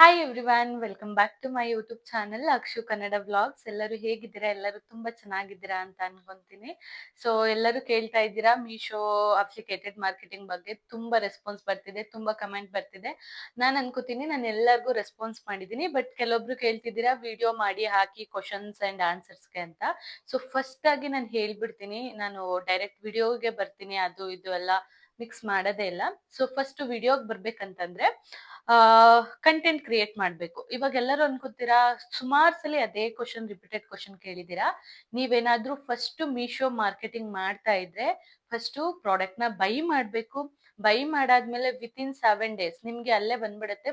Hi everyone welcome back to my YouTube channel Akshu Kannada vlogs ಎಲ್ಲರೂ ಹೇಗಿದ್ದೀರಾ? ಎಲ್ಲರೂ ತುಂಬಾ ಚೆನ್ನಾಗಿದ್ದೀರಾ ಅಂತ ಅನ್ಕೊಂತೀನಿ. ಸೊ ಎಲ್ಲರೂ ಕೇಳ್ತಾ ಇದ್ದೀರಾ? ಮೀಶೋ ಅಪ್ಲಿಕೇಟೆಡ್ ಮಾರ್ಕೆಟಿಂಗ್ ಬಗ್ಗೆ ತುಂಬಾ ರೆಸ್ಪಾನ್ಸ್ ಬರ್ತಿದೆ, ತುಂಬಾ ಕಮೆಂಟ್ ಬರ್ತಿದೆ. ನಾನು ಅನ್ಕೋತೀನಿ, ನಾನು ಎಲ್ಲರಿಗೂ ರೆಸ್ಪಾನ್ಸ್ ಮಾಡಿದ್ದೀನಿ. ಬಟ್ ಕೆಲವೊಬ್ರು ಕೇಳ್ತಿದ್ದೀರಾ ವಿಡಿಯೋ ಮಾಡಿ ಹಾಕಿ ಕ್ವಶನ್ಸ್ ಅಂಡ್ ಆನ್ಸರ್ಸ್ಗೆ ಅಂತ. ಸೊ ಫಸ್ಟ್ ಆಗಿ ನಾನು ಹೇಳ್ಬಿಡ್ತೀನಿ, ನಾನು ಡೈರೆಕ್ಟ್ ವಿಡಿಯೋಗೆ ಬರ್ತೀನಿ, ಅದು, ಇದು ಎಲ್ಲ. ಮಿಕ್ಸ್ ಮಾಡೋದೇ ಇಲ್ಲ. ಸೊ ಫಸ್ಟ್ ವಿಡಿಯೋಗೆ ಬರ್ಬೇಕಂತಂದ್ರೆ ಕಂಟೆಂಟ್ ಕ್ರಿಯೇಟ್ ಮಾಡಬೇಕು. ಇವಾಗ ಎಲ್ಲರೂ ಅನ್ಕೋತೀರಾ, ಸುಮಾರು ಸಲ ಅದೇ ಕ್ವಶನ್ ರಿಪೀಟೆಡ್ ಕ್ವಶನ್ ಕೇಳಿದೀರಾ ನೀವೇನಾದ್ರೂ ಫಸ್ಟ್ ಮೀಶೋ ಮಾರ್ಕೆಟಿಂಗ್ ಮಾಡ್ತಾ ಇದ್ರೆ ಫಸ್ಟ್ ಪ್ರಾಡಕ್ಟ್ನ ಬೈ ಮಾಡಬೇಕು. ಬೈ ಮಾಡಾದ್ಮೇಲೆ ವಿತ್ ಇನ್ ಸೆವೆನ್ ಡೇಸ್ ನಿಮ್ಗೆ ಅಲ್ಲೇ ಬಂದ್ಬಿಡುತ್ತೆ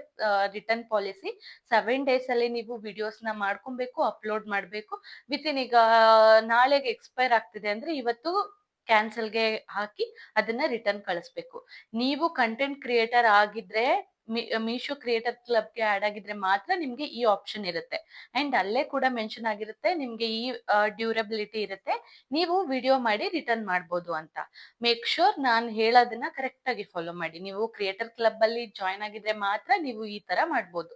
ರಿಟರ್ನ್ ಪಾಲಿಸಿ ಸೆವೆನ್ ಡೇಸ್ ಅಲ್ಲಿ ನೀವು ವಿಡಿಯೋಸ್ನ ಮಾಡ್ಕೊಬೇಕು ಅಪ್ಲೋಡ್ ಮಾಡ್ಬೇಕು. ವಿತ್ ಇನ್ ಈಗ ನಾಳೆಗೆ ಎಕ್ಸ್ಪೈರ್ ಆಗ್ತಿದೆ ಅಂದ್ರೆ ಇವತ್ತು ಕ್ಯಾನ್ಸಲ್ಗೆ ಹಾಕಿ ಅದನ್ನ ರಿಟರ್ನ್ ಕಳಿಸ್ಬೇಕು. ನೀವು ಕಂಟೆಂಟ್ ಕ್ರಿಯೇಟರ್ ಆಗಿದ್ರೆ ಮೀಶೋ ಕ್ರಿಯೇಟರ್ ಕ್ಲಬ್ಗೆ ಆಡ್ ಆಗಿದ್ರೆ ಮಾತ್ರ ನಿಮ್ಗೆ ಈ ಆಪ್ಷನ್ ಇರುತ್ತೆ. ಅಂಡ್ ಅಲ್ಲೇ ಕೂಡ ಮೆನ್ಷನ್ ಆಗಿರುತ್ತೆ, ನಿಮ್ಗೆ ಈ ಡ್ಯೂರಬಿಲಿಟಿ ಇರುತ್ತೆ. ನೀವು ವಿಡಿಯೋ ಮಾಡಿ ರಿಟರ್ನ್ ಮಾಡ್ಬೋದು ಅಂತ. ಮೇಕ್ ಶೋರ್ ನಾನು ಹೇಳೋದನ್ನ ಕರೆಕ್ಟ್ ಆಗಿ ಫಾಲೋ ಮಾಡಿ. ನೀವು ಕ್ರಿಯೇಟರ್ ಕ್ಲಬ್ ಅಲ್ಲಿ ಜಾಯ್ನ್ ಆಗಿದ್ರೆ ಮಾತ್ರ ನೀವು ಈ ತರ ಮಾಡ್ಬೋದು.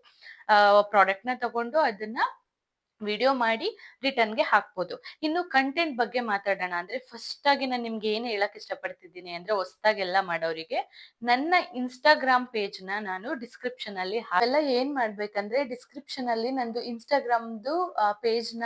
ಪ್ರಾಡಕ್ಟ್ನ ತಗೊಂಡು ಅದನ್ನ ವಿಡಿಯೋ ಮಾಡಿ ರಿಟರ್ನ್ಗೆ ಹಾಕ್ಬೋದು. ಇನ್ನು ಕಂಟೆಂಟ್ ಬಗ್ಗೆ ಮಾತಾಡೋಣ ಅಂದ್ರೆ ಫಸ್ಟ್ ಆಗಿ ನಾನು ನಿಮ್ಗೆ ಏನ್ ಹೇಳಕ್ ಇಷ್ಟಪಡ್ತಿದ್ದೀನಿ ಅಂದ್ರೆ ಹೊಸದಾಗೆಲ್ಲ ಮಾಡೋರಿಗೆ ನನ್ನ ಇನ್ಸ್ಟಾಗ್ರಾಮ್ ಪೇಜ್ನ ನಾನು ಡಿಸ್ಕ್ರಿಪ್ಷನ್ ಅಲ್ಲಿ ಎಲ್ಲ ಏನ್ ಮಾಡ್ಬೇಕಂದ್ರೆ ಡಿಸ್ಕ್ರಿಪ್ಷನ್ ಅಲ್ಲಿ ನಂದು ಇನ್ಸ್ಟಾಗ್ರಾಮ್ದು ಪೇಜ್ನ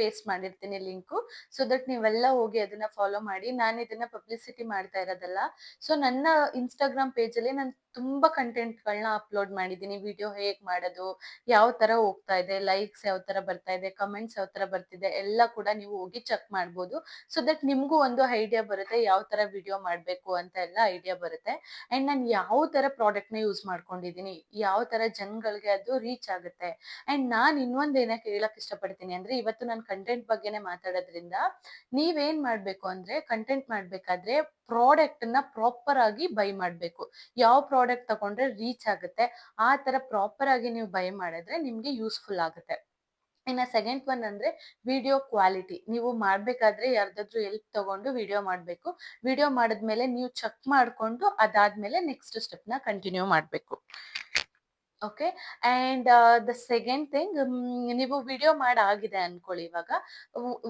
ಪೇಸ್ಟ್ ಮಾಡಿರ್ತೀನಿ ಲಿಂಕು ಸೊ ದಟ್ ನೀವೆಲ್ಲ ಹೋಗಿ ಅದನ್ನ ಫಾಲೋ ಮಾಡಿ, ನಾನು ಇದನ್ನ ಪಬ್ಲಿಸಿಟಿ ಮಾಡ್ತಾ ಇರೋದಲ್ಲ. ಸೊ ನನ್ನ ಇನ್ಸ್ಟಾಗ್ರಾಮ್ ಪೇಜಲ್ಲಿ ನಾನು ತುಂಬಾ ಕಂಟೆಂಟ್ ಗಳನ್ನ ಅಪ್ಲೋಡ್ ಮಾಡಿದ್ದೀನಿ. ವಿಡಿಯೋ ಹೇಗ್ ಮಾಡೋದು, ಯಾವ ತರ ಹೋಗ್ತಾ ಇದೆ ಲೈಕ್ಸ್ ಯಾವ ತರ ಬರ್ತಾ ಇದೆ ಕಮೆಂಟ್ಸ್ ಯಾವ ತರ ಬರ್ತಿದೆ, ಎಲ್ಲ ಕೂಡ ನೀವು ಹೋಗಿ ಚೆಕ್ ಮಾಡ್ಬೋದು. ಸೊ ದಟ್ ನಿಮ್ಗೂ ಒಂದು ಐಡಿಯಾ ಬರುತ್ತೆ, ಯಾವ ತರ ವಿಡಿಯೋ ಮಾಡ್ಬೇಕು ಅಂತ ಎಲ್ಲ ಐಡಿಯಾ ಬರುತ್ತೆ. ಅಂಡ್ ನಾನು ಯಾವ ತರ ಪ್ರಾಡಕ್ಟ್ನ ಯೂಸ್ ಮಾಡ್ಕೊಂಡಿದೀನಿ ಯಾವ ತರ ಜನಗಳಿಗೆ ಅದು ರೀಚ್ ಆಗುತ್ತೆ. ಅಂಡ್ ನಾನು ಇನ್ನೊಂದ್ ಏನಕ್ಕೆ ಹೇಳಕ್ ಇಷ್ಟಪಡ್ತೀನಿ ಅಂದ್ರೆ, ಇವತ್ತು ನಾನು ಕಂಟೆಂಟ್ ಬಗ್ಗೆನೆ ಮಾತಾಡೋದ್ರಿಂದ ನೀವೇನ್ ಮಾಡ್ಬೇಕು ಅಂದ್ರೆ ಕಂಟೆಂಟ್ ಮಾಡ್ಬೇಕಾದ್ರೆ ಪ್ರಾಡಕ್ಟ್ನ ಪ್ರಾಪರ್ ಆಗಿ ಬೈ ಮಾಡ್ಬೇಕು. ಯಾವ ಪ್ರಾಡಕ್ಟ್ ತಗೊಂಡ್ರೆ ರೀಚ್ ಆಗುತ್ತೆ, ಆ ತರ ಪ್ರಾಪರ್ ಆಗಿ ನೀವು ಬೈ ಮಾಡಿದ್ರೆ ನಿಮ್ಗೆ ಯೂಸ್ಫುಲ್ ಆಗುತ್ತೆ. ಇನ್ನ ಸೆಕೆಂಡ್ ಒನ್ ಅಂದ್ರೆ ವಿಡಿಯೋ ಕ್ವಾಲಿಟಿ ನೀವು ಮಾಡ್ಬೇಕಾದ್ರೆ ಯಾರ್ದಾದ್ರು ಎಲ್ಪ್ ತಗೊಂಡು ವಿಡಿಯೋ ಮಾಡ್ಬೇಕು. ವಿಡಿಯೋ ಮಾಡಿದ್ಮೇಲೆ ನೀವು ಚೆಕ್ ಮಾಡ್ಕೊಂಡು ಅದಾದ್ಮೇಲೆ ನೆಕ್ಸ್ಟ್ ಸ್ಟೆಪ್ನ ಕಂಟಿನ್ಯೂ ಮಾಡ್ಬೇಕು. Okay and the second thing ನೀವು ವಿಡಿಯೋ ಮಾಡಾಗಿದೆ ಅನ್ಕೊಳ್ಳಿ ಇವಾಗ.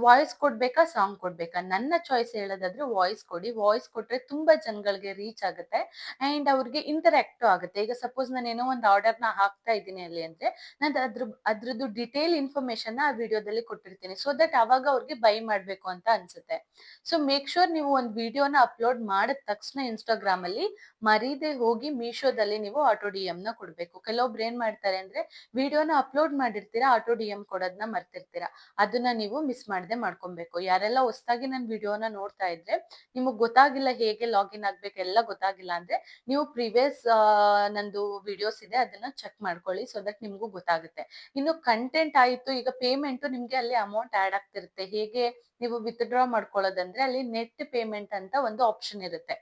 ವಾಯ್ಸ್ ಕೊಡ್ಬೇಕಾ ಸಾಂಗ್ ಕೊಡ್ಬೇಕಾ? ನನ್ನ ಚಾಯ್ಸ್ ಹೇಳೋದಾದ್ರೆ ವಾಯ್ಸ್ ಕೊಡಿ. ವಾಯ್ಸ್ ಕೊಟ್ರೆ ತುಂಬಾ ಜನಗಳಿಗೆ ರೀಚ್ ಆಗುತ್ತೆ. ಅಂಡ್ ಅವ್ರಿಗೆ ಇಂಟರಾಕ್ಟಿವ್ ಆಗುತ್ತೆ. ಈಗ ಸಪೋಸ್ ನಾನು ಏನೋ ಒಂದು ಆರ್ಡರ್ನ ಹಾಕ್ತಾ ಇದ್ದೀನಿ ಅಲ್ಲಿ ಅಂದ್ರೆ, ನಾನು ಅದ್ರ, ಅದ್ರದ್ದು ಡಿಟೇಲ್ ಇನ್ಫಾರ್ಮೇಶನ್ ಆ ವಿಡಿಯೋದಲ್ಲಿ ಕೊಟ್ಟಿರ್ತೀನಿ. ಸೊ ದಟ್ ಅವಾಗ ಅವ್ರಿಗೆ ಬೈ ಮಾಡ್ಬೇಕು ಅಂತ ಅನ್ಸುತ್ತೆ. ಸೊ ಮೇಕ್ ಶೋರ್ ನೀವು ಒಂದು ವಿಡಿಯೋನ ಅಪ್ಲೋಡ್ ಮಾಡಿದ ತಕ್ಷಣ ಇನ್ಸ್ಟಾಗ್ರಾಮ್ ಅಲ್ಲಿ ಮರೀದೆ ಹೋಗಿ ಮೀಶೋದಲ್ಲಿ ನೀವು ಆಟೋ ಡಿ ಎಂ ನ ಕೊಡ್ಬೇಕು. ಕೆಲವೊಬ್ರು ಏನ್ ಮಾಡ್ತಾರೆ ಅಂದ್ರೆ ವಿಡಿಯೋನ ಅಪ್ಲೋಡ್ ಮಾಡಿರ್ತೀರಾ ಆಟೋ ಡಿ ಎಂ ಕೊಡೋದನ್ನ ಮರ್ತಿರ್ತೀರಾ. ಅದನ್ನ ನೀವು ಮಿಸ್ ಮಾಡದೆ ಮಾಡ್ಕೊಬೇಕು. ಯಾರೆಲ್ಲ ಹೊಸದಾಗಿ ನನ್ನ ವಿಡಿಯೋನ ನೋಡ್ತಾ ಇದ್ರೆ, ನಿಮಗೆ ಗೊತ್ತಾಗಿಲ್ಲ ಹೇಗೆ ಲಾಗಿನ್ ಆಗ್ಬೇಕು, ಎಲ್ಲ ಗೊತ್ತಾಗಿಲ್ಲ ಅಂದ್ರೆ ನೀವು ಪ್ರೀವಿಯಸ್ ನಂದು ವಿಡಿಯೋಸ್ ಇದೆ, ಅದನ್ನ ಚೆಕ್ ಮಾಡ್ಕೊಳ್ಳಿ ಸೊ ದಟ್ ನಿಮಗೂ ಗೊತ್ತಾಗುತ್ತೆ. ಇನ್ನು ಕಂಟೆಂಟ್ ಆಯ್ತು, ಈಗ ಪೇಮೆಂಟ್ ನಿಮ್ಗೆ ಅಲ್ಲಿ ಅಮೌಂಟ್ ಆಡ್ ಆಗ್ತಿರುತ್ತೆ. ಹೇಗೆ ನೀವು ವಿತ್ಡ್ರಾ ಮಾಡ್ಕೊಳ್ಳೋದಂದ್ರೆ ಅಲ್ಲಿ ನೆಟ್ ಪೇಮೆಂಟ್ ಅಂತ ಒಂದು ಆಪ್ಷನ್ ಇರುತ್ತೆ.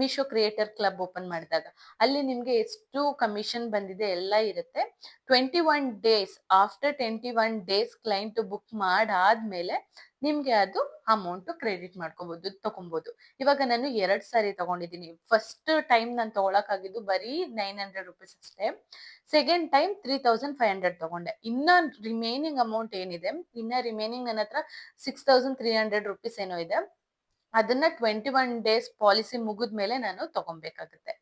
ಮೀಶೋ ಕ್ರಿಯೇಟರ್ ಕ್ಲಬ್ ಓಪನ್ ಮಾಡಿದಾಗ, ಅಲ್ಲಿ ನಿಮಗೆ ಎಷ್ಟು ಕಮಿಷನ್ ಬಂದಿದೆ ಎಲ್ಲ ಇರುತ್ತೆ. Twenty one days after twenty one days client book ಮಾಡಾದ್ಮೇಲೆ ನಿಮ್ಗೆ ಅದು ಅಮೌಂಟ್ ಕ್ರೆಡಿಟ್ ಮಾಡ್ಕೊಬಹುದು ತಗೊಬಹುದು ಇವಾಗ ನಾನು ಎರಡ್ ಸಾರಿ ತಗೊಂಡಿದ್ದೀನಿ. ಫಸ್ಟ್ ಟೈಮ್ ನಾನು ತಗೊಳಕಾಗಿದ್ದು ಬರೀ ನೈನ್ ಹಂಡ್ರೆಡ್ ರುಪೀಸ್ ಅಷ್ಟೇ. Second time three thousand five hundred ತಗೊಂಡೆ. ಇನ್ನ ರಿಮೈನಿಂಗ್ ಅಮೌಂಟ್ ಏನಿದೆ? ಇನ್ನ ರಿಮೈನಿಂಗ್ ನನ್ನ ಹತ್ರ six thousand three hundred rupees ಏನೋ ಇದೆ. ಅದನ್ನ ಟ್ವೆಂಟಿ ಒನ್ ಡೇಸ್ ಪಾಲಿಸಿ ಮುಗಿದ್ಮೇಲೆ ನಾನು ತಗೊಬೇಕಾಗುತ್ತೆ.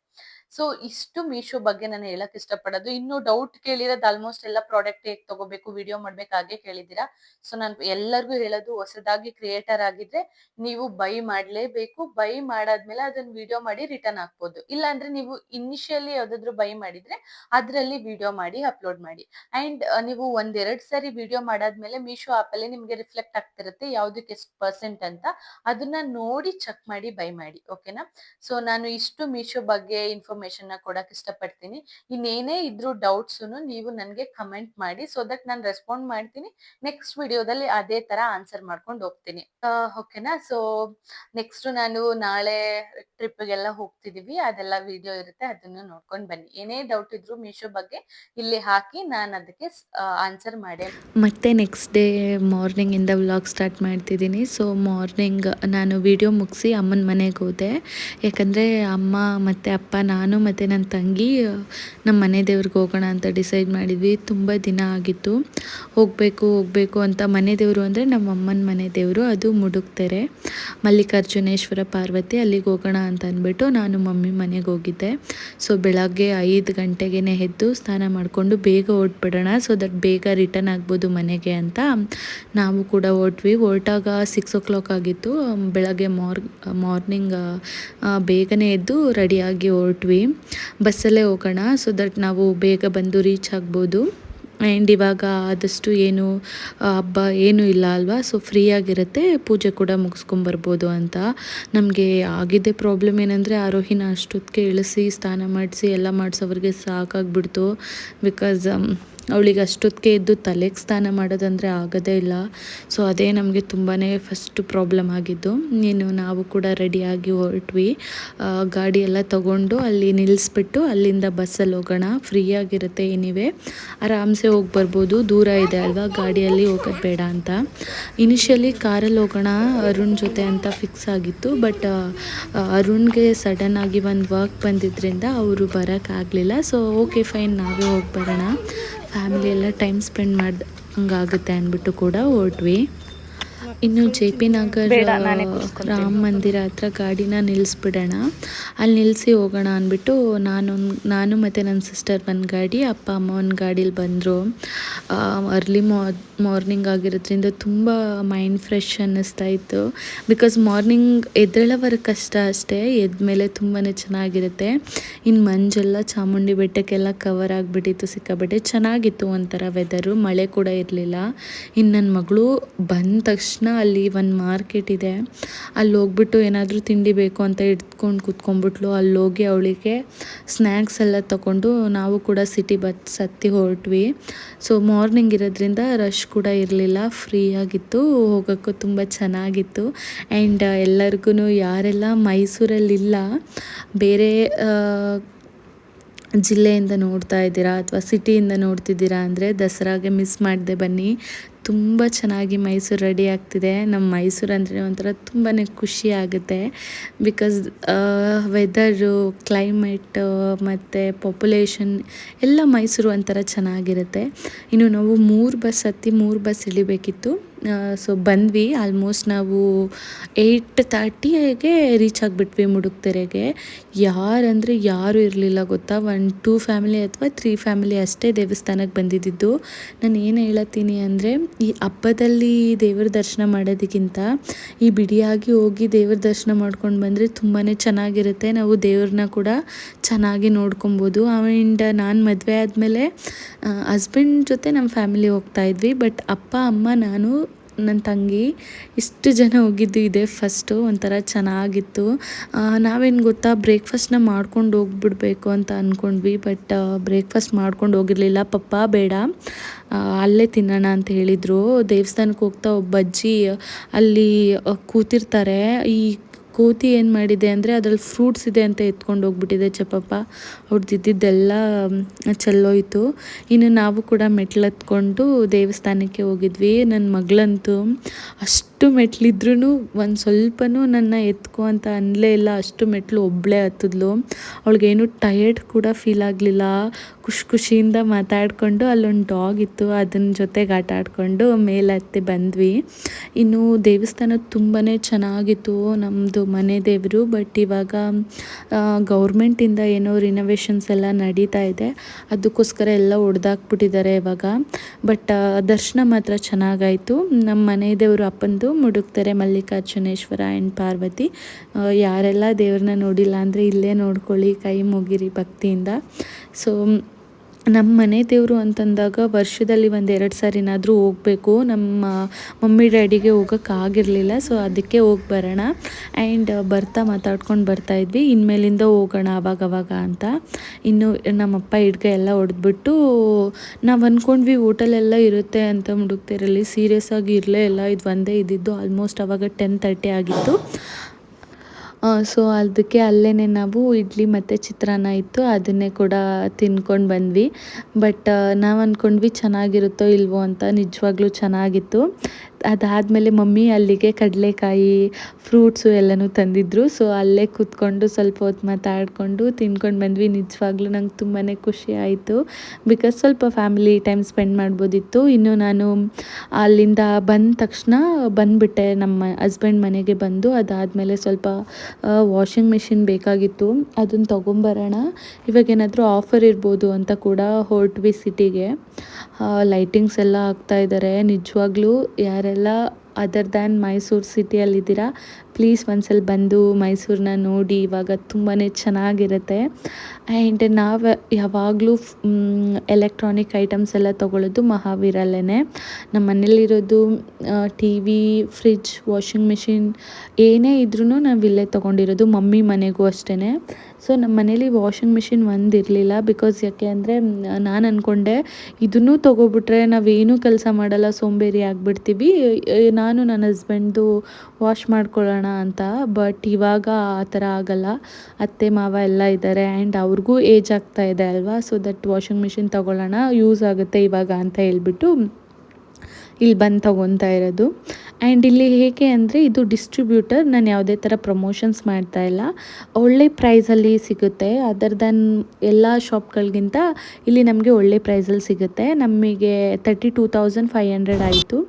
ಸೊ, ಇಷ್ಟು ಮೀಶೋ ಬಗ್ಗೆ ನಾನು ಹೇಳಕ್ ಇಷ್ಟಪಡೋದು. ಇನ್ನು ಡೌಟ್ ಕೇಳಿರೋದು ಆಲ್ಮೋಸ್ಟ್ ಎಲ್ಲ ಪ್ರಾಡಕ್ಟ್ ಹೇಗೆ ತಗೋಬೇಕು ವಿಡಿಯೋ ಮಾಡ್ಬೇಕಾಗೆ ಕೇಳಿದ್ದೀರಾ? ಸೊ, ನಾನು ಎಲ್ಲರಿಗೂ ಹೇಳೋದು ಹೊಸದಾಗಿ ಕ್ರಿಯೇಟರ್ ಆಗಿದ್ರೆ ನೀವು ಬೈ ಮಾಡ್ಲೇಬೇಕು. ಬೈ ಮಾಡಾದ್ಮೇಲೆ ಅದನ್ನ ವಿಡಿಯೋ ಮಾಡಿ ರಿಟರ್ನ್ ಹಾಕ್ಬೋದು. ಇಲ್ಲಾಂದ್ರೆ ನೀವು ಇನಿಷಿಯಲಿ ಯಾವ್ದಾದ್ರು ಬೈ ಮಾಡಿದ್ರೆ ಅದರಲ್ಲಿ ವಿಡಿಯೋ ಮಾಡಿ ಅಪ್ಲೋಡ್ ಮಾಡಿ. ಅಂಡ್ ನೀವು ಒಂದೆರಡು ಸಾರಿ ವಿಡಿಯೋ ಮಾಡಾದ್ಮೇಲೆ ಮೀಶೋ ಆಪ್ ಅಲ್ಲಿ ನಿಮ್ಗೆ ರಿಫ್ಲೆಕ್ಟ್ ಆಗ್ತಿರುತ್ತೆ ಯಾವ್ದಕ್ಕೆ ಎಷ್ಟು ಪರ್ಸೆಂಟ್ ಅಂತ. ಅದನ್ನ ನೋಡಿ ಚೆಕ್ ಮಾಡಿ ಬೈ ಮಾಡಿ ಓಕೆನಾ ಸೊ, ನಾನು ಇಷ್ಟು ಮೀಶೋ ಬಗ್ಗೆ ಇನ್ಫಾರ್ಮೇಶನ್ ನ ಕೊಡಕ್ ಇಷ್ಟಪಡ್ತೀನಿ. ಇನ್ನೇನೇ ಇದ್ರು ಡೌಟ್ಸ್ ನೀವು ನನಗೆ ಕಮೆಂಟ್ ಮಾಡಿ ಸೊ ದಟ್ ನಾನು ರೆಸ್ಪಾಂಡ್ ಮಾಡ್ತೀನಿ. ನೆಕ್ಸ್ಟ್ ವಿಡಿಯೋದಲ್ಲಿ ಅದೇ ತರ ಆನ್ಸರ್ ಮಾಡ್ಕೊಂಡು ಹೋಗ್ತೀನಿ. ಓಕೆನಾ ಸೊ ನೆಕ್ಸ್ಟ್ ನಾನು ನಾಳೆ ಟ್ರಿಪ್ಗೆಲ್ಲ ಹೋಗ್ತಿದೀವಿ. ಅದೆಲ್ಲ ವಿಡಿಯೋ ಇರುತ್ತೆ, ಅದನ್ನು ನೋಡ್ಕೊಂಡು ಬನ್ನಿ. ಏನೇ ಡೌಟ್ ಇದ್ರು ಮೀಶೋ ಬಗ್ಗೆ ಇಲ್ಲಿ ಹಾಕಿ ನಾನು ಅದಕ್ಕೆ ಆನ್ಸರ್ ಮಾಡಿ. ಮತ್ತೆ ನೆಕ್ಸ್ಟ್ ಡೇ ಮಾರ್ನಿಂಗ್ ಇಂದ ವ್ಲಾಗ್ ಸ್ಟಾರ್ಟ್ ಮಾಡ್ತಿದ್ದೀನಿ. ಸೊ ಮಾರ್ನಿಂಗ್ ನಾನು ವಿಡಿಯೋ ಮುಗಿಸಿ ಅಮ್ಮನ ಮನೆಗೆ ಹೋದೆ. ಯಾಕಂದರೆ ಅಮ್ಮ ಮತ್ತು ಅಪ್ಪ, ನಾನು ನಾನು ಮತ್ತು ನನ್ನ ತಂಗಿ ನಮ್ಮ ಮನೆ ದೇವ್ರಿಗೆ ಹೋಗೋಣ ಅಂತ ಡಿಸೈಡ್ ಮಾಡಿದ್ವಿ. ತುಂಬ ದಿನ ಆಗಿತ್ತು. ಹೋಗಬೇಕು ಹೋಗಬೇಕು ಅಂತ ಮನೆ ದೇವರು ಅಂದರೆ ನಮ್ಮ ಅಮ್ಮನ ಮನೆ ದೇವರು. ಅದು ಮುಡುಕ್ತಾರೆ. ಮಲ್ಲಿಕಾರ್ಜುನೇಶ್ವರ ಪಾರ್ವತಿ ಅಲ್ಲಿಗೆ ಹೋಗೋಣ ಅಂತ ಅಂದ್ಬಿಟ್ಟು ನಾನು ಮಮ್ಮಿ ಮನೆಗೆ ಹೋಗಿದ್ದೆ. ಸೊ ಬೆಳಗ್ಗೆ ಐದು ಗಂಟೆಗೆ ಎದ್ದು ಸ್ನಾನ ಮಾಡಿಕೊಂಡು ಬೇಗ ಹೊರಟ್ಬಿಡೋಣ. ಸೊ ದಟ್ ಬೇಗ ರಿಟರ್ನ್ ಆಗ್ಬೋದು ಮನೆಗೆ ಅಂತ ನಾವು ಕೂಡ ಹೊರಟ್ವಿ. ಹೊರಟಾಗ ಸಿಕ್ಸ್ ಓ ಕ್ಲಾಕ್ ಆಗಿತ್ತು. ಬೆಳಗ್ಗೆ ಮಾರ್, ಮಾರ್ನಿಂಗ್ ಬೇಗನೆ ಎದ್ದು ರೆಡಿಯಾಗಿ ಹೊರಟ್ವಿ. ಬಸ್ಸಲ್ಲೇ ಹೋಗೋಣ. ಸೊ ದಟ್ ನಾವು ಬೇಗ ಬಂದು ರೀಚ್ ಆಗ್ಬೋದು. ಆ್ಯಂಡ್ ಇವಾಗ ಆದಷ್ಟು ಏನು ಹಬ್ಬ ಏನೂ ಇಲ್ಲ ಅಲ್ವಾ? ಸೊ ಫ್ರೀಯಾಗಿರುತ್ತೆ ಪೂಜೆ ಕೂಡ ಮುಗಿಸ್ಕೊಂಬರ್ಬೋದು ಅಂತ. ನಮಗೆ ಆಗಿದೆ ಪ್ರಾಬ್ಲಮ್ ಏನಂದರೆ ಆರೋಹಿನ ಅಷ್ಟೊತ್ತಿಗೆ ಇಳಿಸಿ, ಸ್ನಾನ ಮಾಡಿಸಿ, ಎಲ್ಲ ಮಾಡಿಸೋವ್ರಿಗೆ ಸಾಕಾಗ್ಬಿಡ್ತು. ಬಿಕಾಸ್ ಅವಳಿಗೆ ಅಷ್ಟೊತ್ತಿಗೆ ಇದ್ದು ತಲೆಗೆ ಸ್ನಾನ ಮಾಡೋದಂದರೆ ಆಗೋದೇ ಇಲ್ಲ. ಸೊ ಅದೇ ನಮಗೆ ತುಂಬಾ ಫಸ್ಟ್ ಪ್ರಾಬ್ಲಮ್ ಆಗಿದ್ದು. ಇನ್ನು ನಾವು ಕೂಡ ರೆಡಿಯಾಗಿ ಹೊರಟ್ವಿ. ಗಾಡಿಯೆಲ್ಲ ತಗೊಂಡು ಅಲ್ಲಿ ನಿಲ್ಲಿಸ್ಬಿಟ್ಟು ಅಲ್ಲಿಂದ ಬಸ್ಸಲ್ಲಿ ಹೋಗೋಣ. ಫ್ರೀಯಾಗಿರುತ್ತೆ ಏನಿವೆ ಆರಾಮ್ಸೆ ಹೋಗಿ ಬರ್ಬೋದು. ದೂರ ಇದೆ ಅಲ್ವಾ? ಗಾಡಿಯಲ್ಲಿ ಹೋಗೋದು ಬೇಡ ಅಂತ. ಇನಿಷಿಯಲಿ ಕಾರಲ್ಲಿ ಹೋಗೋಣ ಅರುಣ್ ಜೊತೆ ಅಂತ ಫಿಕ್ಸ್ ಆಗಿತ್ತು. ಬಟ್ ಅರುಣ್ಗೆ ಆಗಿ ಒಂದು ವರ್ಕ್ ಬಂದಿದ್ದರಿಂದ ಅವರು ಬರೋಕ್ಕಾಗಲಿಲ್ಲ ಸೊ ಓಕೆ ಫೈನ್ ನಾವೇ ಹೋಗಿ ಬರೋಣ. ಫ್ಯಾಮಿಲಿ ಎಲ್ಲ ಟೈಮ್ ಸ್ಪೆಂಡ್ ಮಾಡ್ದ ಹಂಗಾಗುತ್ತೆ ಅಂದ್ಬಿಟ್ಟು ಕೂಡ ಹೊರಟ್ವಿ. ಇನ್ನು ಜೆ ಪಿ ನಗರ್ ರಾಮ ಮಂದಿರ ಹತ್ರ ಗಾಡಿನ ನಿಲ್ಲಿಸ್ಬಿಡೋಣ ಅಲ್ಲಿ ನಿಲ್ಲಿಸಿ ಹೋಗೋಣ ಅಂದ್ಬಿಟ್ಟು ನಾನು ನಾನು ಮತ್ತು ನನ್ನ ಸಿಸ್ಟರ್ ಒಂದು ಗಾಡಿ ಅಪ್ಪ ಅಮ್ಮ ಒಂದು ಗಾಡೀಲಿ ಬಂದರು. ಅರ್ಲಿ ಮಾರ್ನಿಂಗ್ ಆಗಿರೋದ್ರಿಂದ ತುಂಬ ಮೈಂಡ್ ಫ್ರೆಶ್ ಅನ್ನಿಸ್ತಾ ಇತ್ತು. ಬಿಕಾಸ್ ಮಾರ್ನಿಂಗ್ ಎದ್ದೇಳೋವರೆಗೆ ಕಷ್ಟ ಅಷ್ಟೇ ಎದ್ಮೇಲೆ ತುಂಬಾ ಚೆನ್ನಾಗಿರುತ್ತೆ. ಇನ್ನು ಮಂಜೆಲ್ಲ ಚಾಮುಂಡಿ ಬೆಟ್ಟಕ್ಕೆಲ್ಲ ಕವರ್ ಆಗಿಬಿಟ್ಟಿತ್ತು ಸಿಕ್ಕಾಬಟ್ಟೆ ಚೆನ್ನಾಗಿತ್ತು ಒಂಥರ ವೆದರು ಮಳೆ ಕೂಡ ಇರಲಿಲ್ಲ. ಇನ್ನು ನನ್ನ ಮಗಳು ಬಂದ ತಕ್ಷಣ ಅಲ್ಲಿ ಒಂದು ಮಾರ್ಕೆಟ್ ಇದೆ. ಅಲ್ಲಿ ಹೋಗ್ಬಿಟ್ಟು ಏನಾದರೂ ತಿಂಡಿ ಬೇಕು ಅಂತ ಇಟ್ಕೊಂಡು ಕೂತ್ಕೊಂಡ್ಬಿಟ್ಲು. ಅಲ್ಲಿ ಹೋಗಿ ಅವಳಿಗೆ ಸ್ನ್ಯಾಕ್ಸ್ ಎಲ್ಲ ತಗೊಂಡು ನಾವು ಕೂಡ ಸಿಟಿ ಬಸ್ ಹತ್ತಿ ಹೊರಟ್ವಿ. ಸೊ ಮಾರ್ನಿಂಗ್ ಇರೋದ್ರಿಂದ ರಶ್ ಕೂಡ ಇರಲಿಲ್ಲ. ಫ್ರೀ ಆಗಿತ್ತು. ಹೋಗೋಕ್ಕೂ ತುಂಬ ಚೆನ್ನಾಗಿತ್ತು. ಆ್ಯಂಡ್ ಎಲ್ಲರಿಗೂ ಯಾರೆಲ್ಲ ಮೈಸೂರಲ್ಲಿಲ್ಲ, ಬೇರೆ ಜಿಲ್ಲೆಯಿಂದ ನೋಡ್ತಾ ಇದ್ದೀರಾ ಅಥವಾ ಸಿಟಿಯಿಂದ ನೋಡ್ತಿದ್ದೀರಾ ಅಂದರೆ ದಸರಾಗೆ ಮಿಸ್ ಮಾಡದೆ ಬನ್ನಿ. ತುಂಬ ಚೆನ್ನಾಗಿ ಮೈಸೂರು ರೆಡಿ ಆಗ್ತಿದೆ. ನಮ್ಮ ಮೈಸೂರು ಅಂದರೆ ಒಂಥರ ತುಂಬಾ ಖುಷಿ ಆಗುತ್ತೆ. ಬಿಕಾಸ್ ವೆದರು ಕ್ಲೈಮೇಟ್ ಮತ್ತು ಪಾಪ್ಯುಲೇಷನ್ ಎಲ್ಲ ಮೈಸೂರು ಒಂಥರ ಚೆನ್ನಾಗಿರುತ್ತೆ. ಇನ್ನು ನಾವು ಮೂರು ಬಸ್ ಹತ್ತಿ ಮೂರು ಬಸ್ ಇಳಿಬೇಕಿತ್ತು. ಸೊ ಬಂದ್ವಿ. ಆಲ್ಮೋಸ್ಟ್ ನಾವು ಏಯ್ಟ್ ತರ್ಟಿಗೆ ರೀಚ್ ಆಗಿಬಿಟ್ವಿ ಮುಡುಕ್ತೆರೆಗೆ ಯಾರಂದರೆ ಯಾರೂ ಇರಲಿಲ್ಲ ಗೊತ್ತಾ? ಒನ್ ಟೂ ಫ್ಯಾಮಿಲಿ ಅಥವಾ ತ್ರೀ ಫ್ಯಾಮಿಲಿ ಅಷ್ಟೇ ದೇವಸ್ಥಾನಕ್ಕೆ ಬಂದಿದ್ದಿದ್ದು. ನಾನು ಏನು ಹೇಳತ್ತೀನಿ ಅಂದರೆ, ಈ ಹಬ್ಬದಲ್ಲಿ ದೇವರ ದರ್ಶನ ಮಾಡೋದಕ್ಕಿಂತ ಈ ಬಿಡಿಯಾಗಿ ಹೋಗಿ ದೇವ್ರ ದರ್ಶನ ಮಾಡ್ಕೊಂಡು ಬಂದರೆ ತುಂಬಾ ಚೆನ್ನಾಗಿರುತ್ತೆ. ನಾವು ದೇವ್ರನ್ನ ಕೂಡ ಚೆನ್ನಾಗಿ ನೋಡ್ಕೊಬೋದು. ಆ್ಯಂಡ್ ನಾನು ಮದುವೆ ಆದಮೇಲೆ ಹಸ್ಬೆಂಡ್ ಜೊತೆ ನಮ್ಮ ಫ್ಯಾಮಿಲಿ ಹೋಗ್ತಾ ಇದ್ವಿ. ಬಟ್ ಅಪ್ಪ, ಅಮ್ಮ, ನಾನು ನನ್ನ ತಂಗಿ, ಇಷ್ಟು ಜನ ಹೋಗಿದ್ದು ಇದೆ ಫಸ್ಟು ಒಂಥರ ಚೆನ್ನಾಗಿತ್ತು. ನಾವೇನು ಗೊತ್ತಾ ಬ್ರೇಕ್ಫಾಸ್ಟ್ನ ಮಾಡ್ಕೊಂಡು ಹೋಗ್ಬಿಡ್ಬೇಕು ಅಂತ ಅಂದ್ಕೊಂಡ್ವಿ ಬಟ್ ಬ್ರೇಕ್ಫಾಸ್ಟ್ ಮಾಡ್ಕೊಂಡು ಹೋಗಿರಲಿಲ್ಲ. ಪಪ್ಪ, ಬೇಡ. ಅಲ್ಲೇ ತಿನ್ನೋಣ ಅಂತ ಹೇಳಿದರು. ದೇವಸ್ಥಾನಕ್ಕೆ ಹೋಗ್ತಾ ಒಬ್ಬ ಅಜ್ಜಿ, ಅಲ್ಲಿ ಕೂತಿರ್ತಾರೆ. ಈ ಕೋತಿ ಏನು ಮಾಡಿದೆ ಅಂದರೆ ಅದ್ರಲ್ಲಿ ಫ್ರೂಟ್ಸ್ ಇದೆ ಅಂತ ಎತ್ಕೊಂಡು ಹೋಗ್ಬಿಟ್ಟಿದೆ ಚಪ್ಪಪ್ಪ ಅವ್ರದ್ದು ಇದ್ದಿದ್ದೆಲ್ಲ ಚೆಲ್ಲೋಯ್ತು. ಇನ್ನು ನಾವು ಕೂಡ ಮೆಟ್ಲು ಹತ್ಕೊಂಡು ದೇವಸ್ಥಾನಕ್ಕೆ ಹೋಗಿದ್ವಿ. ನನ್ನ ಮಗಳಂತೂ ಅಷ್ಟು ಮೆಟ್ಲಿದ್ರೂ ಒಂದು ಸ್ವಲ್ಪನೂ ನನ್ನ ಎತ್ಕೊ ಅಂತ ಅನ್ನಲೇ ಇಲ್ಲ. ಅಷ್ಟು ಮೆಟ್ಲು ಒಬ್ಬಳೇ ಹತ್ತಿದ್ಲು. ಅವಳಿಗೇನು ಟಯರ್ಡ್ ಕೂಡ ಫೀಲ್ ಆಗಲಿಲ್ಲ. ಖುಷಿ ಖುಷಿಯಿಂದ ಮಾತಾಡಿಕೊಂಡು ಅಲ್ಲೊಂದು ಡಾಗ್ ಇತ್ತು. ಅದನ್ನ ಜೊತೆಗೆ ಆಟ ಆಡಿಕೊಂಡು ಮೇಲೆ ಹತ್ತಿ ಬಂದ್ವಿ. ಇನ್ನು ದೇವಸ್ಥಾನ ತುಂಬಾ ಚೆನ್ನಾಗಿತ್ತು ನಮ್ಮದು ಮನೆ ದೇವರು. ಬಟ್ ಇವಾಗ ಗೌರ್ಮೆಂಟಿಂದ ಏನೋ ರಿನೋವೇಷನ್ಸ್ ಎಲ್ಲ ನಡೀತಾ ಇದೆ. ಅದಕ್ಕೋಸ್ಕರ ಎಲ್ಲ ಒಡೆದಾಕ್ಬಿಟ್ಟಿದ್ದಾರೆ ಇವಾಗ. ಬಟ್ ದರ್ಶನ ಮಾತ್ರ ಚೆನ್ನಾಗಾಯಿತು. ನಮ್ಮ ಮನೆ ದೇವರು ಅಪ್ಪಂದು ಮುಡುಕ್ತಾರೆ ಮಲ್ಲಿಕಾರ್ಜುನೇಶ್ವರ ಆ್ಯಂಡ್ ಪಾರ್ವತಿ. ಯಾರೆಲ್ಲ ದೇವ್ರನ್ನ ನೋಡಿಲ್ಲ ಅಂದರೆ ಇಲ್ಲೇ ನೋಡ್ಕೊಳ್ಳಿ ಕೈ ಮುಗಿರಿ ಭಕ್ತಿಯಿಂದ. ಸೊ ನಮ್ಮ ಮನೆ ದೇವರು ಅಂತಂದಾಗ ವರ್ಷದಲ್ಲಿ ಒಂದು ಎರಡು ಸಾರಿನಾದರೂ ಹೋಗಬೇಕು. ನಮ್ಮ ಮಮ್ಮಿ, ಡ್ಯಾಡಿಗೆ ಹೋಗೋಕ್ಕಾಗಿರಲಿಲ್ಲ ಸೊ ಅದಕ್ಕೆ ಹೋಗಿ ಬರೋಣ. ಆ್ಯಂಡ್ ಬರ್ತಾ ಮಾತಾಡ್ಕೊಂಡು ಬರ್ತಾ ಇದ್ವಿ. ಇನ್ಮೇಲಿಂದ ಹೋಗೋಣ ಅವಾಗ ಅವಾಗ ಅಂತ. ಇನ್ನು ನಮ್ಮಪ್ಪ ಹಿಡ್ಗೆ ಎಲ್ಲ ಹೊಡೆದ್ಬಿಟ್ಟು, ನಾವು ಅಂದ್ಕೊಂಡ್ವಿ ಹೋಟೆಲೆಲ್ಲ ಇರುತ್ತೆ ಅಂತ ಹುಡುಕ್ತಿರಲಿ ಸೀರಿಯಸ್ ಆಗಿ ಇರಲೇ ಇಲ್ಲ. ಇದು ಒಂದೇ ಇದ್ದಿದ್ದು. ಆಲ್ಮೋಸ್ಟ್ ಅವಾಗ ಟೆನ್ ತರ್ಟಿ ಆಗಿತ್ತು. ಸೊ ಅದಕ್ಕೆ ಅಲ್ಲೇ ನಾವು ಇಡ್ಲಿ ಮತ್ತು ಚಿತ್ರಾನ್ನ ಇತ್ತು, ಅದನ್ನೇ ಕೂಡ ತಿನ್ಕೊಂಡು ಬಂದ್ವಿ. ಬಟ್ ನಾವು ಅಂದ್ಕೊಂಡ್ವಿ ಚೆನ್ನಾಗಿರುತ್ತೋ ಇಲ್ವೋ ಅಂತ ನಿಜವಾಗ್ಲೂ ಚೆನ್ನಾಗಿತ್ತು. ಅದಾದಮೇಲೆ ಮಮ್ಮಿ ಅಲ್ಲಿಗೆ ಕಡಲೆಕಾಯಿ ಫ್ರೂಟ್ಸು ಎಲ್ಲನೂ ತಂದಿದ್ರು. ಸೊ ಅಲ್ಲೇ ಕೂತ್ಕೊಂಡು ಸ್ವಲ್ಪ ಹೊತ್ತು ಮಾತಾಡಿಕೊಂಡು ತಿನ್ಕೊಂಡು ಬಂದ್ವಿ. ನಿಜವಾಗ್ಲೂ ನಂಗೆ ತುಂಬಾ ಖುಷಿ ಆಯಿತು. ಬಿಕಾಸ್ ಸ್ವಲ್ಪ ಫ್ಯಾಮಿಲಿ ಟೈಮ್ ಸ್ಪೆಂಡ್ ಮಾಡ್ಬೋದಿತ್ತು. ಇನ್ನು ನಾನು ಅಲ್ಲಿಂದ ಬಂದ ತಕ್ಷಣ ಬಂದುಬಿಟ್ಟೆ. ನಮ್ಮ ಹಸ್ಬೆಂಡ್ ಮನೆಗೆ ಬಂದು ಅದಾದಮೇಲೆ ಸ್ವಲ್ಪ ವಾಷಿಂಗ್ ಮಿಷಿನ್ ಬೇಕಾಗಿತ್ತು. ಅದನ್ನು ತೊಗೊಂಬರೋಣ. ಇವಾಗ ಏನಾದರೂ ಆಫರ್ ಇರ್ಬೋದು ಅಂತ ಕೂಡ ಹೊರಟ್ವಿ ಸಿಟಿಗೆ ಲೈಟಿಂಗ್ಸ್ ಎಲ್ಲ ಹಾಕ್ತಾ ಇದ್ದಾರೆ ನಿಜವಾಗ್ಲೂ ಯಾರೆಲ್ಲ ಅದರ್ ದ್ಯಾನ್ ಮೈಸೂರು ಸಿಟಿಯಲ್ಲಿದ್ದೀರಾ ಪ್ಲೀಸ್ ಒಂದ್ಸಲ ಬಂದು ಮೈಸೂರನ್ನ ನೋಡಿ, ಇವಾಗ ತುಂಬಾ ಚೆನ್ನಾಗಿರುತ್ತೆ. ಆ್ಯಂಡ್ ನಾವು ಯಾವಾಗಲೂ ಎಲೆಕ್ಟ್ರಾನಿಕ್ ಐಟಮ್ಸ್ ಎಲ್ಲ ತೊಗೊಳ್ಳೋದು ಮಹಾವೀರಲ್ಲೇ ನಮ್ಮ ಮನೇಲಿರೋದು T V fridge washing machine ಏನೇ ಇದ್ರೂ ನಾವು ಇಲ್ಲೇ ತೊಗೊಂಡಿರೋದು, ಮಮ್ಮಿ ಮನೆಗೂ ಅಷ್ಟೇ ಸೊ ನಮ್ಮ ಮನೇಲಿ ವಾಷಿಂಗ್ ಮಿಷಿನ್ ಒಂದು ಇರಲಿಲ್ಲ ಬಿಕಾಸ್ ಯಾಕೆ ಅಂದರೆ ನಾನು ಅಂದ್ಕೊಂಡೆ ಇದನ್ನೂ ತೊಗೊಬಿಟ್ರೆ ನಾವೇನೂ ಕೆಲಸ ಮಾಡಲ್ಲ, ಸೋಂಬೇರಿ ಆಗಿಬಿಡ್ತೀವಿ. ನಾನು ನನ್ನ ಹಸ್ಬೆಂಡ್ದು ವಾಶ್ ಮಾಡ್ಕೊಳ್ಳೋಣ ಅಂತ. ಬಟ್ ಇವಾಗ ಆ ಥರ ಆಗಲ್ಲ. ಅತ್ತೆ, ಮಾವ ಎಲ್ಲ ಇದ್ದಾರೆ ಆ್ಯಂಡ್ ಅವ್ರಿಗೂ ಏಜ್ ಆಗ್ತಾ ಇದೆ ಅಲ್ವಾ? ಸೊ ದಟ್ ವಾಷಿಂಗ್ ಮಿಷಿನ್ ತೊಗೊಳ್ಳೋಣ. ಯೂಸ್ ಆಗುತ್ತೆ ಇವಾಗ ಅಂತ ಹೇಳ್ಬಿಟ್ಟು ಇಲ್ಲಿ ಬಂದು ತೊಗೊತಾ ಇರೋದು. ಆ್ಯಂಡ್ ಇಲ್ಲಿ ಹೇಗೆ ಅಂದರೆ ಇದು ಡಿಸ್ಟ್ರಿಬ್ಯೂಟರ್ ನಾನು ಯಾವುದೇ ಥರ ಪ್ರಮೋಷನ್ಸ್ ಮಾಡ್ತಾ ಇಲ್ಲ. ಒಳ್ಳೆ ಪ್ರೈಸಲ್ಲಿ ಸಿಗುತ್ತೆ. ಅದರ್ ದನ್ ಎಲ್ಲ ಶಾಪ್ಗಳಿಗಿಂತ ಇಲ್ಲಿ ನಮಗೆ ಒಳ್ಳೆ ಪ್ರೈಸಲ್ಲಿ ಸಿಗುತ್ತೆ. ನಮಗೆ thirty two thousand five hundred ಆಯಿತು.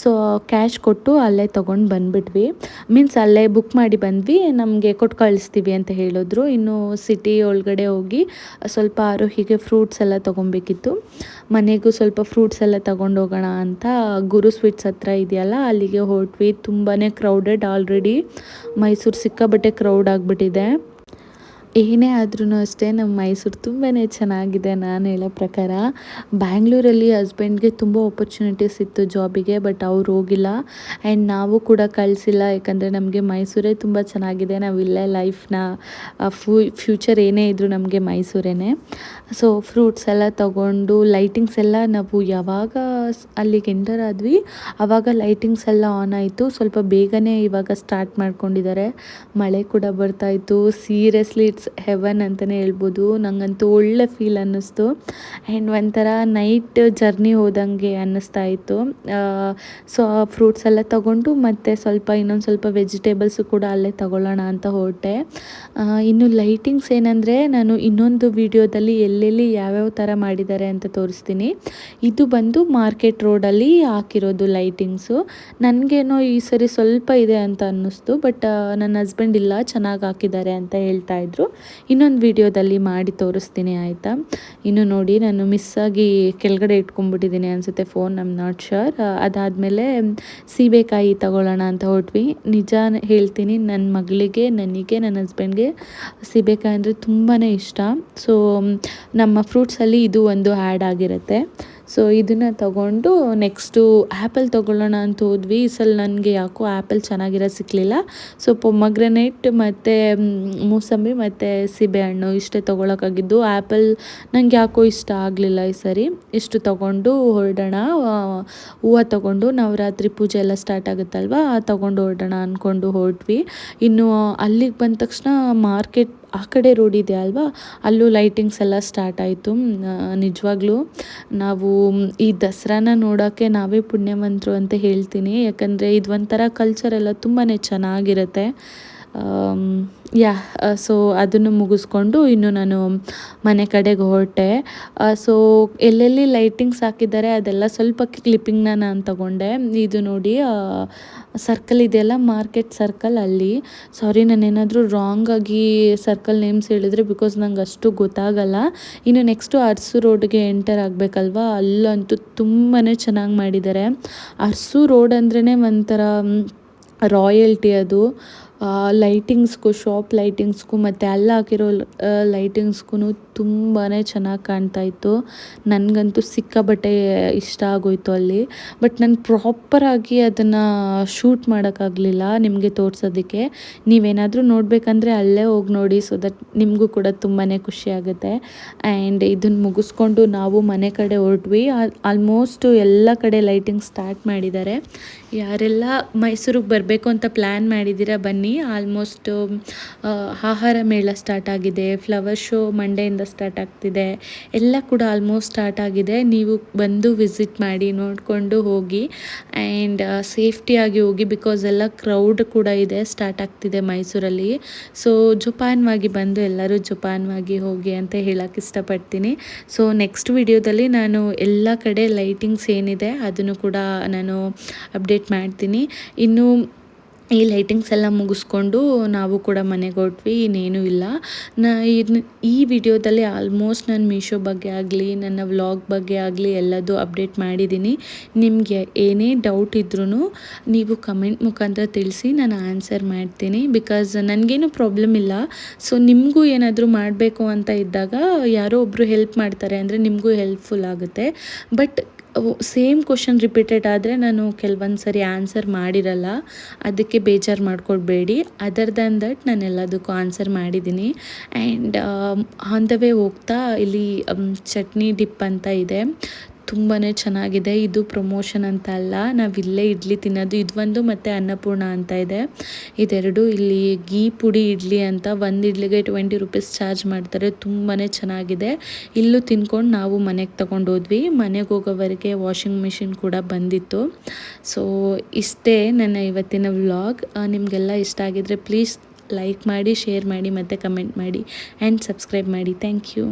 ಸೊ ಕ್ಯಾಶ್ ಕೊಟ್ಟು ಅಲ್ಲೇ ತೊಗೊಂಡು ಬಂದುಬಿಟ್ವಿ. ಮೀನ್ಸ್ ಅಲ್ಲೇ ಬುಕ್ ಮಾಡಿ ಬಂದ್ವಿ. ನಮಗೆ ಕೊಟ್ಟು ಕಳಿಸ್ತೀವಿ ಅಂತ ಹೇಳಿದ್ರು. ಇನ್ನು ಸಿಟಿ ಒಳಗಡೆ ಹೋಗಿ ಸ್ವಲ್ಪ ಆರೋಹಿಗೆ ಫ್ರೂಟ್ಸ್ ಎಲ್ಲ ತೊಗೊಬೇಕಿತ್ತು. ಮನೆಗೂ ಸ್ವಲ್ಪ ಫ್ರೂಟ್ಸ್ ಎಲ್ಲ ತೊಗೊಂಡು ಹೋಗೋಣ ಅಂತ ಗುರು ಸ್ವೀಟ್ಸ್ ಹತ್ರ ಇದೆಯಲ್ಲ, ಅಲ್ಲಿಗೆ ಹೊರಟ್ವಿ ತುಂಬಾ ಕ್ರೌಡೆಡ್ ಆಲ್ರೆಡಿ ಮೈಸೂರು ಸಿಕ್ಕಾಬಟ್ಟೆ ಕ್ರೌಡ್ ಆಗಿಬಿಟ್ಟಿದೆ. ಏನೇ ಆದ್ರೂ ಅಷ್ಟೇ ನಮ್ಮ ಮೈಸೂರು ತುಂಬಾ ಚೆನ್ನಾಗಿದೆ ನಾನು ಹೇಳೋ ಪ್ರಕಾರ. ಬ್ಯಾಂಗ್ಳೂರಲ್ಲಿ ಹಸ್ಬೆಂಡ್ಗೆ ತುಂಬ ಆಪರ್ಚುನಿಟೀಸ್ ಇತ್ತು ಜಾಬಿಗೆ ಬಟ್ ಅವ್ರು ಹೋಗಿಲ್ಲ. ಆ್ಯಂಡ್ ನಾವು ಕೂಡ ಕಳಿಸಿಲ್ಲ, ಯಾಕಂದರೆ ನಮಗೆ ಮೈಸೂರೇ ತುಂಬ ಚೆನ್ನಾಗಿದೆ. ನಾವು ಇಲ್ಲೇ ಲೈಫ್ನ ಫ್ಯೂ ಫ್ಯೂಚರ್ ಏನೇ ಇದ್ದರೂ ನಮಗೆ ಮೈಸೂರೇ ಸೊ ಫ್ರೂಟ್ಸ್ ಎಲ್ಲ ತಗೊಂಡು ಲೈಟಿಂಗ್ಸ್ ಎಲ್ಲ ನಾವು ಯಾವಾಗ ಅಲ್ಲಿಗೆ ಎಂಟರ್ ಆದ್ವಿ ಆವಾಗ ಲೈಟಿಂಗ್ಸ್ ಎಲ್ಲ ಆನ್ ಆಯಿತು. ಸ್ವಲ್ಪ ಬೇಗನೆ ಇವಾಗ ಸ್ಟಾರ್ಟ್ ಮಾಡ್ಕೊಂಡಿದ್ದಾರೆ. ಮಳೆ ಕೂಡ ಬರ್ತಾಯಿತ್ತು ಸೀರಿಯಸ್ಲಿ ಇಟ್ಸ್ ಹೆವನ್ ಅಂತಲೇ ಹೇಳ್ಬೋದು. ನಂಗಂತೂ ಒಳ್ಳೆ ಫೀಲ್ ಅನ್ನಿಸ್ತು. ಆ್ಯಂಡ್ ಒಂಥರ ನೈಟ್ ಜರ್ನಿ ಹೋದಂಗೆ ಅನ್ನಿಸ್ತಾ ಇತ್ತು. ಸೊ ಫ್ರೂಟ್ಸ್ ಎಲ್ಲ ತಗೊಂಡು ಮತ್ತು ಸ್ವಲ್ಪ ಇನ್ನೊಂದು ಸ್ವಲ್ಪ ವೆಜಿಟೇಬಲ್ಸು ಕೂಡ ಅಲ್ಲೇ ತಗೊಳ್ಳೋಣ ಅಂತ ಹೊರಟೆ. ಇನ್ನು ಲೈಟಿಂಗ್ಸ್ ಏನಂದರೆ ನಾನು ಇನ್ನೊಂದು ವಿಡಿಯೋದಲ್ಲಿ ಎಲ್ಲೆಲ್ಲಿ ಯಾವ್ಯಾವ ಥರ ಮಾಡಿದ್ದಾರೆ ಅಂತ ತೋರಿಸ್ತೀನಿ. ಇದು ಬಂದು ಮಾರ್ಕೆಟ್ ರೋಡಲ್ಲಿ ಹಾಕಿರೋದು ಲೈಟಿಂಗ್ಸು ನನಗೇನೋ ಈ ಸರಿ ಸ್ವಲ್ಪ ಇದೆ ಅಂತ ಅನ್ನಿಸ್ತು ಬಟ್ ನನ್ನ ಹಸ್ಬೆಂಡ್ ಇಲ್ಲ, ಚೆನ್ನಾಗಿ ಹಾಕಿದ್ದಾರೆ ಅಂತ ಹೇಳ್ತಾ ಇದ್ರು. ಇನ್ನೊಂದು ವಿಡಿಯೋದಲ್ಲಿ ಮಾಡಿ ತೋರಿಸ್ತೀನಿ, ಆಯಿತಾ? ಇನ್ನು ನೋಡಿ, ನಾನು ಮಿಸ್ಸಾಗಿ ಕೆಳಗಡೆ ಇಟ್ಕೊಂಡ್ಬಿಟ್ಟಿದ್ದೀನಿ ಅನಿಸುತ್ತೆ ಫೋನ್ ಐಮ್ ನಾಟ್ ಶ್ಯೂರ್ ಅದಾದಮೇಲೆ, ಸೀಬೆಕಾಯಿ ತಗೊಳ್ಳೋಣ ಅಂತ ಹೊಟ್ವಿ ನಿಜ ಹೇಳ್ತೀನಿ ನನ್ನ ಮಗಳಿಗೆ, ನನಗೆ ನನ್ನ ಹಸ್ಬೆಂಡ್ಗೆ ಸೀಬೆಕಾಯಿ ಅಂದರೆ ತುಂಬಾ ಇಷ್ಟ. ಸೊ ನಮ್ಮ ಫ್ರೂಟ್ಸಲ್ಲಿ ಇದು ಒಂದು ಆ್ಯಡ್ ಆಗಿರುತ್ತೆ. ಸೊ ಇದನ್ನು ತಗೊಂಡು ನೆಕ್ಸ್ಟು ಆ್ಯಪಲ್ ತೊಗೊಳ್ಳೋಣ ಅಂತ ಹೋದ್ವಿ. ಈ ಸಲ ನನಗೆ ಯಾಕೋ ಆ್ಯಪಲ್ ಚೆನ್ನಾಗಿರೋ ಸಿಕ್ಕಲಿಲ್ಲ ಸೊ ಪೊಮಗ್ರನೇಟ್ ಮತ್ತು ಮೂಸಂಬಿ ಮತ್ತು ಸೀಬೆಹಣ್ಣು ಇಷ್ಟೇ ತೊಗೊಳಕ್ಕಾಗಿದ್ದು ಆ್ಯಪಲ್ ನಂಗೆ ಯಾಕೋ ಇಷ್ಟ ಆಗಲಿಲ್ಲ ಈ ಸರಿ. ಇಷ್ಟು ತೊಗೊಂಡು ಹೊರಡೋಣ. ಹೂವು ತೊಗೊಂಡು ನವರಾತ್ರಿ ಪೂಜೆ ಎಲ್ಲ ಸ್ಟಾರ್ಟ್ ಆಗುತ್ತಲ್ವ? ತೊಗೊಂಡು ಹೊರಡೋಣ ಅಂದ್ಕೊಂಡು ಹೊರಟ್ವಿ. ಇನ್ನು ಅಲ್ಲಿಗೆ ಬಂದ ತಕ್ಷಣ ಮಾರ್ಕೆಟ್ ಆ ಕಡೆ ರೋಡ್ ಇದೆ ಅಲ್ವಾ? ಅಲ್ಲೂ ಲೈಟಿಂಗ್ಸ್ ಎಲ್ಲ ಸ್ಟಾರ್ಟ್ ಆಯಿತು. ನಿಜವಾಗ್ಲೂ ನಾವು ಈ ದಸರಾನ ನೋಡೋಕ್ಕೆ ನಾವೇ ಪುಣ್ಯವಂತರು ಅಂತ ಹೇಳ್ತೀನಿ. ಯಾಕಂದರೆ ಇದು ಒಂಥರ ಕಲ್ಚರ್ ಎಲ್ಲ ತುಂಬಾ ಚೆನ್ನಾಗಿರುತ್ತೆ. ಯಾ ಸೊ ಅದನ್ನು ಮುಗಿಸ್ಕೊಂಡು ಇನ್ನು ನಾನು ಮನೆ ಕಡೆಗೆ ಹೊರಟೆ. ಸೊ ಎಲ್ಲೆಲ್ಲಿ ಲೈಟಿಂಗ್ಸ್ ಹಾಕಿದ್ದಾರೆ ಅದೆಲ್ಲ ಸ್ವಲ್ಪ ಕ್ಲಿಪ್ಪಿಂಗ್ನ ನಾನು ತಗೊಂಡೆ. ಇದು ನೋಡಿ ಸರ್ಕಲ್ ಇದೆಯಲ್ಲ ಮಾರ್ಕೆಟ್ ಸರ್ಕಲ್ ಅಲ್ಲಿ. ಸಾರಿ ನಾನು ಏನಾದರೂ ರಾಂಗಾಗಿ ಸರ್ಕಲ್ ನೇಮ್ಸ್ ಹೇಳಿದ್ರೆ ಬಿಕಾಸ್ ನಂಗೆ ಅಷ್ಟು ಗೊತ್ತಾಗಲ್ಲ. ಇನ್ನು ನೆಕ್ಸ್ಟು ಅರ್ಸು ರೋಡ್ಗೆ ಎಂಟರ್ ಆಗಬೇಕಲ್ವಾ? ಅಲ್ಲಂತೂ ತುಂಬಾ ಚೆನ್ನಾಗಿ ಮಾಡಿದ್ದಾರೆ. ಅರ್ಸು ರೋಡ್ ಅಂದ್ರೇ ಒಂಥರ ರಾಯಲ್ಟಿ ಅದು. ಲೈಟಿಂಗ್ಸ್ಗೂ ಶಾಪ್ ಲೈಟಿಂಗ್ಸ್ಗೂ ಮತ್ತು ಅಲ್ಲಿ ಹಾಕಿರೋ ಲೈಟಿಂಗ್ಸ್ಗೂ ತುಂಬಾ ಚೆನ್ನಾಗಿ ಕಾಣ್ತಾ ಇತ್ತು. ನನಗಂತೂ ಸಿಕ್ಕಾಬಟ್ಟೆ ಇಷ್ಟ ಆಗೋಯ್ತು ಅಲ್ಲಿ. ಬಟ್ ನಾನು ಪ್ರಾಪರಾಗಿ ಅದನ್ನು ಶೂಟ್ ಮಾಡೋಕ್ಕಾಗಲಿಲ್ಲ ನಿಮಗೆ ತೋರಿಸೋದಕ್ಕೆ. ನೀವೇನಾದರೂ ನೋಡಬೇಕಂದ್ರೆ ಅಲ್ಲೇ ಹೋಗಿ ನೋಡಿ ಸೊ ದಟ್ ನಿಮಗೂ ಕೂಡ ತುಂಬಾ ಖುಷಿ ಆಗುತ್ತೆ. ಆ್ಯಂಡ್ ಇದನ್ನು ಮುಗಿಸ್ಕೊಂಡು ನಾವು ಮನೆ ಕಡೆ ಹೊರಟ್ವಿ. ಆಲ್ಮೋಸ್ಟು ಎಲ್ಲ ಕಡೆ ಲೈಟಿಂಗ್ ಸ್ಟಾರ್ಟ್ ಮಾಡಿದ್ದಾರೆ. ಯಾರೆಲ್ಲ ಮೈಸೂರಿಗೆ ಬರಬೇಕು ಅಂತ ಪ್ಲ್ಯಾನ್ ಮಾಡಿದ್ದೀರಾ ಬನ್ನಿ. ಆಲ್ಮೋಸ್ಟ್ ಆಹಾರ ಮೇಳ ಸ್ಟಾರ್ಟ್ ಆಗಿದೆ ಫ್ಲವರ್ ಶೋ ಮಂಡೆಯಿಂದ ಸ್ಟಾರ್ಟ್ ಆಗ್ತಿದೆ, ಎಲ್ಲ ಕೂಡ ಆಲ್ಮೋಸ್ಟ್ ಸ್ಟಾರ್ಟ್ ಆಗಿದೆ. ನೀವು ಬಂದು ವಿಸಿಟ್ ಮಾಡಿ, ನೋಡಿಕೊಂಡು ಹೋಗಿ ಆ್ಯಂಡ್ ಸೇಫ್ಟಿಯಾಗಿ ಹೋಗಿ ಬಿಕಾಸ್ ಎಲ್ಲ ಕ್ರೌಡ್ ಕೂಡ ಇದೆ ಸ್ಟಾರ್ಟ್ ಆಗ್ತಿದೆ ಮೈಸೂರಲ್ಲಿ. ಸೊ ಜೋಪಾನವಾಗಿ ಬಂದು ಎಲ್ಲರೂ ಜೋಪಾನವಾಗಿ ಹೋಗಿ ಅಂತ ಹೇಳಕ್ಕೆ ಇಷ್ಟಪಡ್ತೀನಿ. ಸೊ ನೆಕ್ಸ್ಟ್ ವಿಡಿಯೋದಲ್ಲಿ ನಾನು ಎಲ್ಲ ಕಡೆ ಲೈಟಿಂಗ್ಸ್ ಏನಿದೆ, ಅದನ್ನು ಕೂಡ ನಾನು ಅಪ್ಡೇಟ್ ಮಾಡ್ತೀನಿ. ಇನ್ನು ಈ ಲೈಟಿಂಗ್ಸ್ ಎಲ್ಲ ಮುಗಿಸ್ಕೊಂಡು ನಾವು ಕೂಡ ಮನೆಗೆ ಹೊಟ್ವಿ ಇನ್ನೇನೂ ಇಲ್ಲ. ನಾ ಈ ವಿಡಿಯೋದಲ್ಲಿ ಆಲ್ಮೋಸ್ಟ್ ನಾನು ಮೀಶೋ ಬಗ್ಗೆ ಆಗಲಿ, ನನ್ನ ವ್ಲಾಗ್ ಬಗ್ಗೆ ಆಗಲಿ ಎಲ್ಲದೂ ಅಪ್ಡೇಟ್ ಮಾಡಿದ್ದೀನಿ. ನಿಮಗೆ ಏನೇ ಡೌಟ್ ಇದ್ರೂ ನೀವು ಕಮೆಂಟ್ ಮುಖಾಂತರ ತಿಳಿಸಿ ನಾನು ಆನ್ಸರ್ ಮಾಡ್ತೀನಿ. ಬಿಕಾಸ್ ನನಗೇನು ಪ್ರಾಬ್ಲಮ್ ಇಲ್ಲ. ಸೊ ನಿಮಗೂ ಏನಾದರೂ ಮಾಡಬೇಕು ಅಂತ ಇದ್ದಾಗ ಯಾರೋ ಒಬ್ಬರು ಹೆಲ್ಪ್ ಮಾಡ್ತಾರೆ, ಅಂದರೆ ನಿಮಗೂ ಹೆಲ್ಪ್ಫುಲ್ ಆಗುತ್ತೆ. ಬಟ್ ಸೇಮ್ ಕ್ವಶನ್ ರಿಪೀಟೆಡ್ ಆದರೆ ನಾನು ಕೆಲವೊಂದು ಸರಿ ಆನ್ಸರ್ ಮಾಡಿರಲ್ಲ. ಅದಕ್ಕೆ ಬೇಜಾರು ಮಾಡ್ಕೊಳ್ಬೇಡಿ. ಅದರ್ ದ್ಯಾನ್ ದಟ್ ನಾನು ಎಲ್ಲದಕ್ಕೂ ಆನ್ಸರ್ ಮಾಡಿದ್ದೀನಿ. ಆ್ಯಂಡ್ ಆನ್ ದ ವೇ ಹೋಗ್ತಾ ಇಲ್ಲಿ ಚಟ್ನಿ ಡಿಪ್ ಅಂತ ಇದೆ. ತುಂಬಾ ಚೆನ್ನಾಗಿದೆ. ಇದು ಪ್ರಮೋಷನ್ ಅಂತ ಅಲ್ಲ. ನಾವು ಇಲ್ಲೇ ಇಡ್ಲಿ ತಿನ್ನೋದು. ಇದೊಂದು ಮತ್ತು ಅನ್ನಪೂರ್ಣ ಅಂತ ಇದೆ. ಇದೆರಡು ಇಲ್ಲಿ ಗೀ ಪುಡಿ ಇಡ್ಲಿ ಅಂತ ಒಂದು ಇಡ್ಲಿಗೆ ಟ್ವೆಂಟಿ ರುಪೀಸ್ ಚಾರ್ಜ್ ಮಾಡ್ತಾರೆ. ತುಂಬಾ ಚೆನ್ನಾಗಿದೆ. ಇಲ್ಲೂ ತಿನ್ಕೊಂಡು ನಾವು ಮನೆಗೆ ತಗೊಂಡು ಹೋದ್ವಿ ಮನೆಗೆ ಹೋಗೋವರೆಗೆ ವಾಷಿಂಗ್ ಮಿಷಿನ್ ಕೂಡ ಬಂದಿತ್ತು. ಸೊ ಇಷ್ಟೇ ನನ್ನ ಇವತ್ತಿನ ವ್ಲಾಗ್ ನಿಮಗೆಲ್ಲ ಇಷ್ಟ ಆಗಿದ್ರೆ ಪ್ಲೀಸ್ ಲೈಕ್ ಮಾಡಿ ಶೇರ್ ಮಾಡಿ ಮತ್ತು ಕಮೆಂಟ್ ಮಾಡಿ. ಆ್ಯಂಡ್ ಸಬ್ಸ್ಕ್ರೈಬ್ ಮಾಡಿ. Thank you